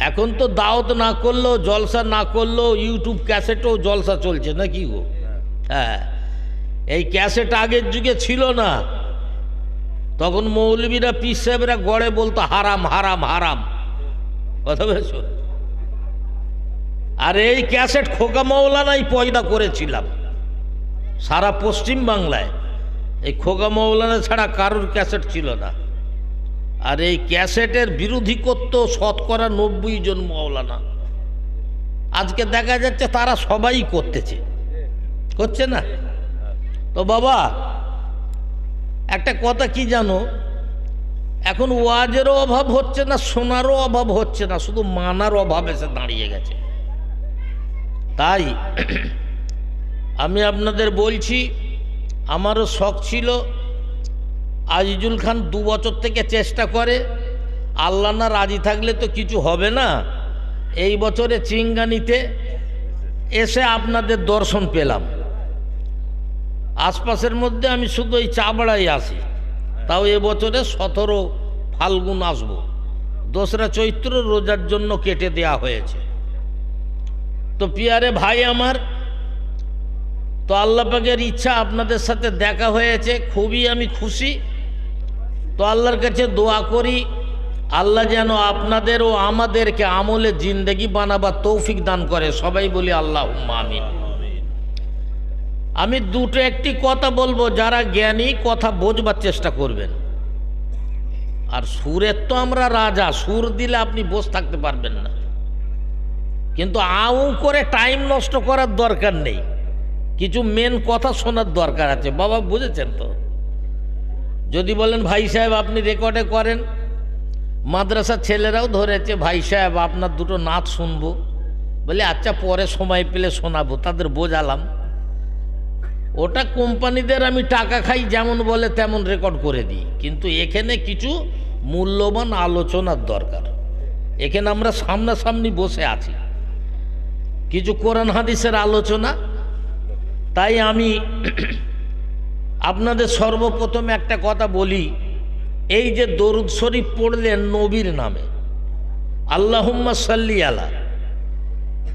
এখন তো দাওয়াত না করলেও, জলসা না করলেও ইউটিউব ক্যাসেটও জলসা চলছে না কি গো? হ্যাঁ। এই ক্যাসেট আগের যুগে ছিল না। তখন মৌলবীরা, পীর সাহেবরা গড়ে বলতো, হারাম হারাম হারাম। কথা বলেছ? আর এই ক্যাসেট খোকা মৌলানাই পয়দা করেছিলাম, সারা পশ্চিম বাংলায় এই খোকা মৌলানা ছাড়া কারোর ক্যাসেট ছিল না। আর এই ক্যাসেটের বিরোধী করত শতকরা নব্বই জন মৌলানা আজকে দেখা যাচ্ছে তারা সবাই করতেছে। করছে না? তো বাবা, একটা কথা কি জানো? এখন ওয়াজেরও অভাব হচ্ছে না সোনারও অভাব হচ্ছে না, শুধু মানার অভাব এসে দাঁড়িয়ে গেছে। তাই আমি আপনাদের বলছি, আমারও শখ ছিল আজিজুল খান দু বছর থেকে চেষ্টা করে, আল্লাহ না রাজি থাকলে তো কিছু হবে না। এই বছরে চিঙ্গানিতে এসে আপনাদের দর্শন পেলাম। আশপাশের মধ্যে আমি শুধু এই চাবড়াই আসি তাও এবছরে সতেরো ফাল্গুন আসব। দোসরা চৈত্র রোজার জন্য কেটে দেয়া হয়েছে। তো পিয়ারে ভাই আমার, তো আল্লাহ পাকের ইচ্ছা আপনাদের সাথে দেখা হয়েছে, খুবই আমি খুশি। তো আল্লাহর কাছে দোয়া করি, আল্লাহ যেন আপনাদের ও আমাদেরকে আমলে জিন্দগি বানাবার তৌফিক দান করে। সবাই বলি আল্লাহ আমিন। আমি দুটো একটি কথা বলব, যারা জ্ঞানী, কথা বোঝবার চেষ্টা করবেন। আর সুরের তো আমরা রাজা, সুর দিলে আপনি বসে থাকতে পারবেন না। কিন্তু আউ করে টাইম নষ্ট করার দরকার নেই। কিছু মেন কথা শোনার দরকার আছে। বাবা, বুঝেছেন তো? যদি বলেন, ভাই সাহেব, আপনি রেকর্ডে করেন। মাদ্রাসার ছেলেরাও ধরেছে, ভাই সাহেব, আপনার দুটো নাচ শুনব। বলে আচ্ছা পরে সময় পেলে শোনাবো, তাদের বোঝালাম। ওটা কোম্পানিদের আমি টাকা খাই, যেমন বলে তেমন রেকর্ড করে দিই। কিন্তু এখানে কিছু মূল্যবান আলোচনার দরকার। এখানে আমরা সামনাসামনি বসে আছি। কিছু কোরআন হাদিসের আলোচনা। তাই আমি আপনাদের সর্বপ্রথম একটা কথা বলি, এই যে দরুদ শরীফ পড়লেন নবীর নামে, আল্লাহুম্মা সাল্লি আলা।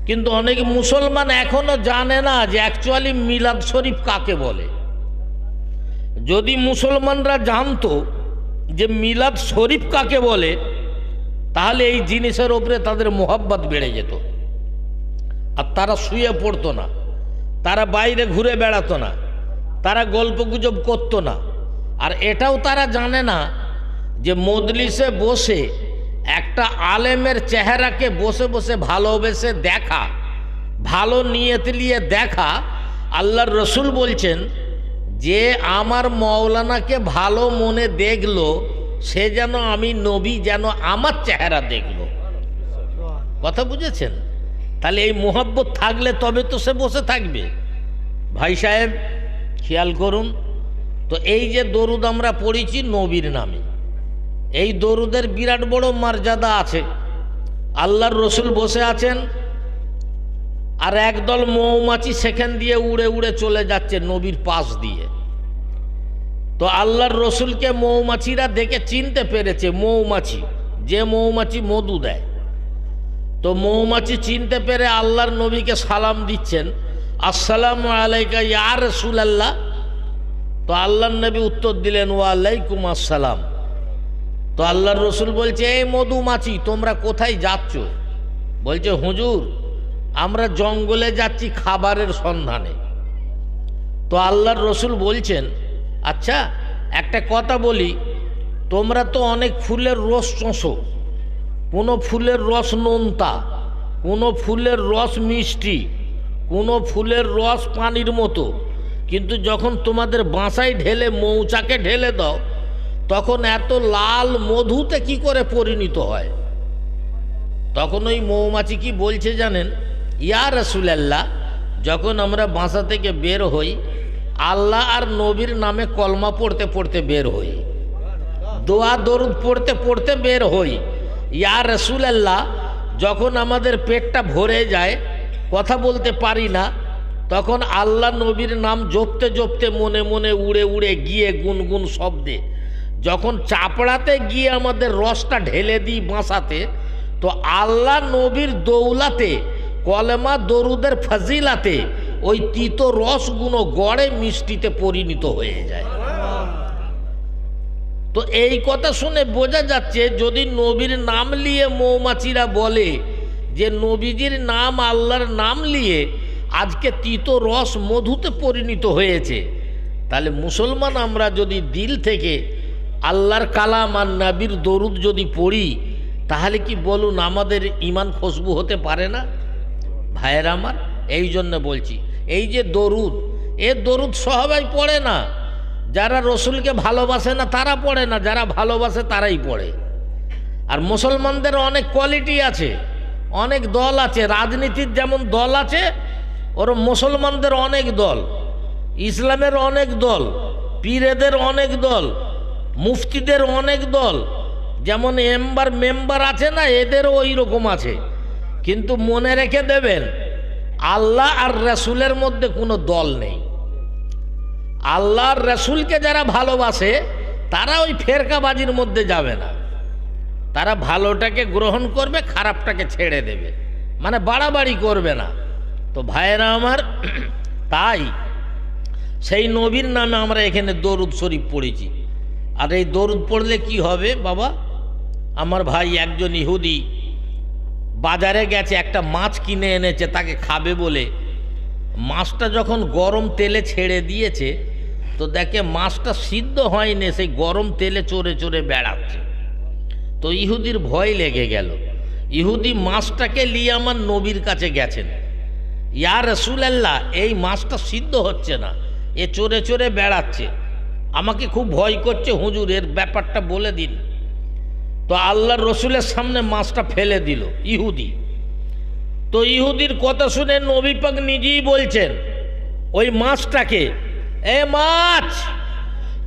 কিন্তু অনেক মুসলমান এখনও জানে না যে অ্যাকচুয়ালি মিলাদ শরীফ কাকে বলে। যদি মুসলমানরা জানতো যে মিলাদ শরীফ কাকে বলে, তাহলে এই জিনিসের ওপরে তাদের মোহাব্বত বেড়ে যেত। আর তারা শুয়ে পড়তো না, তারা বাইরে ঘুরে বেড়াতো না। তারা গল্প গুজব করতো না। আর এটাও তারা জানে না যে মজলিসে বসে একটা আলেমের চেহারাকে বসে বসে ভালোবেসে দেখা, ভালো নিয়ত নিয়ে দেখা, আল্লাহর রসুল বলছেন, যে আমার মৌলানাকে ভালো মনে দেখল, সে যেন আমি নবী, যেন আমার চেহারা দেখল। কথা বুঝেছেন? তাহলে এই মোহাব্বত থাকলে তবে তো সে বসে থাকবে। ভাই সাহেব খেয়াল করুন, তো এই যে দরুদ আমরা পড়েছি নবীর নামে, এই দরুদের বিরাট বড় মর্যাদা আছে। আল্লাহর রসুল বসে আছেন, আর একদল মৌমাছি সেখান দিয়ে উড়ে উড়ে চলে যাচ্ছে নবীর পাশ দিয়ে। তো আল্লাহর রসুলকে মৌমাছিরা দেখে চিনতে পেরেছে, মৌমাছি, যে মৌমাছি মধু দেয়। তো মৌমাছি চিনতে পেরে আল্লাহর নবীকে সালাম দিচ্ছেন আসসালামু আলাইকা ইয়া রসুল আল্লাহ তো আল্লাহর নবী উত্তর দিলেন ওয়ালাইকুম আসসালাম। তো আল্লাহর রসুল বলছে, এই মধুমাছি, তোমরা কোথায় যাচ্ছ? বলছে, হুজুর, আমরা জঙ্গলে যাচ্ছি খাবারের সন্ধানে। তো আল্লাহর রসুল বলছেন আচ্ছা একটা কথা বলি, তোমরা তো অনেক ফুলের রস চোষো। কোনো ফুলের রস নোনতা, কোনো ফুলের রস মিষ্টি কোনো ফুলের রস পানির মতো। কিন্তু যখন তোমাদের বাসায় ঢেলে মৌচাকে ঢেলে দাও, তখন এত লাল মধুতে কি করে পরিণত হয়? তখন ওই মৌমাছি কি বলছে জানেন? ইয়া রসুলাল্লাহ, যখন আমরা বাসা থেকে বের হই, আল্লাহ আর নবীর নামে কলমা পড়তে পড়তে বের হই। দোয়া দরুদ পড়তে পড়তে বের হই। ইয়া রসুলাল্লাহ, যখন আমাদের পেটটা ভরে যায় কথা বলতে পারি না, তখন আল্লাহ নবীর নাম জপতে জপতে মনে মনে উড়ে উড়ে গিয়ে গুনগুন শব্দে, যখন চাপড়াতে গিয়ে আমাদের রসটা ঢেলে দিই বাঁসাতে তো আল্লাহ নবীর দৌলাতে, কলেমা দরুদের ফাজিলাতে, ওই তিত রসগুলো গড়ে মিষ্টিতে পরিণত হয়ে যায়। তো এই কথা শুনে বোঝা যাচ্ছে, যদি নবীর নাম নিয়ে মৌমাছিরা বলে যে নবীজির নাম, আল্লাহর নাম নিয়ে আজকে তিত রস মধুতে পরিণত হয়েছে। তাহলে মুসলমান আমরা যদি দিল থেকে আল্লাহর কালাম আর নাবির দরুদ যদি পড়ি, তাহলে কি বলুন আমাদের ইমান খুশবু হতে পারে না? ভাইয়ের আমার, এই জন্য বলছি, এই যে দরুদ, এ দরুদ সবাই পড়ে না। যারা রসুলকে ভালোবাসে না, তারা পড়ে না, যারা ভালোবাসে তারাই পড়ে। আর মুসলমানদের অনেক কোয়ালিটি আছে। অনেক দল আছে, রাজনীতির যেমন দল আছে, ওর মুসলমানদের অনেক দল, ইসলামের অনেক দল, পীরেদের অনেক দল, মুফতিদের অনেক দল, যেমন এম্বার মেম্বার আছে না, এদেরও ওই রকম আছে। কিন্তু মনে রেখে দেবেন, আল্লাহ আর রসুলের মধ্যে কোনো দল নেই। আল্লাহর রসুলকে যারা ভালোবাসে, তারা ওই ফেরকাবাজির মধ্যে যাবে না। তারা ভালোটাকে গ্রহণ করবে, খারাপটাকে ছেড়ে দেবে। মানে বাড়াবাড়ি করবে না। তো ভাইয়েরা আমার, তাই সেই নবীর নামে আমরা এখানে দরুদ শরীফ পড়েছি। আর এই দরুদ পড়লে কি হবে বাবা? আমার ভাই একজন ইহুদি বাজারে গেছে, একটা মাছ কিনে এনেছে, তাকে খাবে বলে। মাছটা যখন গরম তেলে ছেড়ে দিয়েছে, তো দেখে মাছটা সিদ্ধ হয়নি, সেই গরম তেলে চড়ে চড়ে বেড়াচ্ছে। তো ইহুদির ভয় লেগে গেল। ইহুদি মাছটাকে নিয়ে আমার নবীর কাছে গেছেন। ইয়া রসুলাল্লাহ, এই মাছটা সিদ্ধ হচ্ছে না। এ চোরে চোরে বেড়াচ্ছে। আমাকে খুব ভয় করছে, হুজুর, এর ব্যাপারটা বলে দিন। তো আল্লাহর রসুলের সামনে মাছটা ফেলে দিল, ইহুদি। তো ইহুদির কথা শুনে নবী পাক নিজেই বলছেন, ওই মাছটাকে, এ মাছ,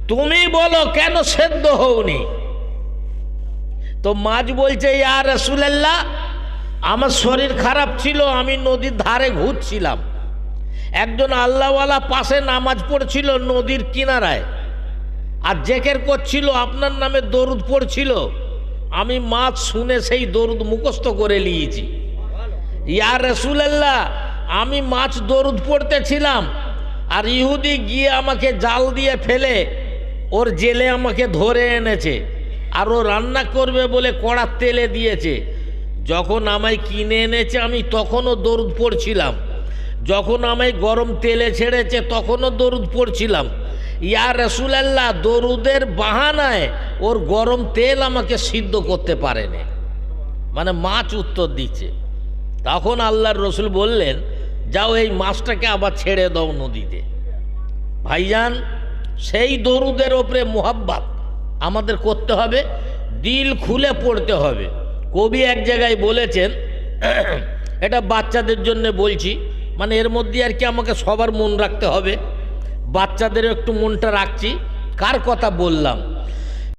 তুমি বলো কেন সেদ্ধ হওনি? তো মাছ বলছে, ইয়া রসুলাল্লাহ, আমার শরীর খারাপ ছিল, আমি নদীর ধারে ঘুরছিলাম। একজন আল্লাহওয়ালা পাশে নামাজ পড়ছিল নদীর কিনারায়। আর জেকের করছিল, আপনার নামে দরুদ পড়ছিল। আমি মাছ শুনে সেই দরুদ মুখস্থ করে নিয়েছি। ইয়া রসুলাল্লাহ, আমি মাছ দরুদ পড়তেছিলাম, আর ইহুদি গিয়ে আমাকে জাল দিয়ে ফেলে, ওর জেলে আমাকে ধরে এনেছে। আর ও রান্না করবে বলে কড়ার তেলে দিয়েছে। যখন আমায় কিনে এনেছে, আমি তখনও দরুদ পড়ছিলাম। যখন আমায় গরম তেলে ছেড়েছে, তখনও দরুদ পড়ছিলাম। ইয়া রসুলাল্লাহ, দরুদের বাহানায় ওর গরম তেল আমাকে সিদ্ধ করতে পারেনি। মানে মাছ উত্তর দিচ্ছে। তখন আল্লাহর রসুল বললেন, যাও এই মাছটাকে আবার ছেড়ে দাও নদীতে। ভাইজান, সেই দরুদের ওপরে মোহাব্বাত। আমাদের করতে হবে, দিল খুলে পড়তে হবে। কবি এক জায়গায় বলেছেন, এটা বাচ্চাদের জন্য বলছি মানে এর মধ্যে আর কি আমাকে সবার মন রাখতে হবে। বাচ্চাদেরও একটু মনটা রাখছি। কার কথা বললাম?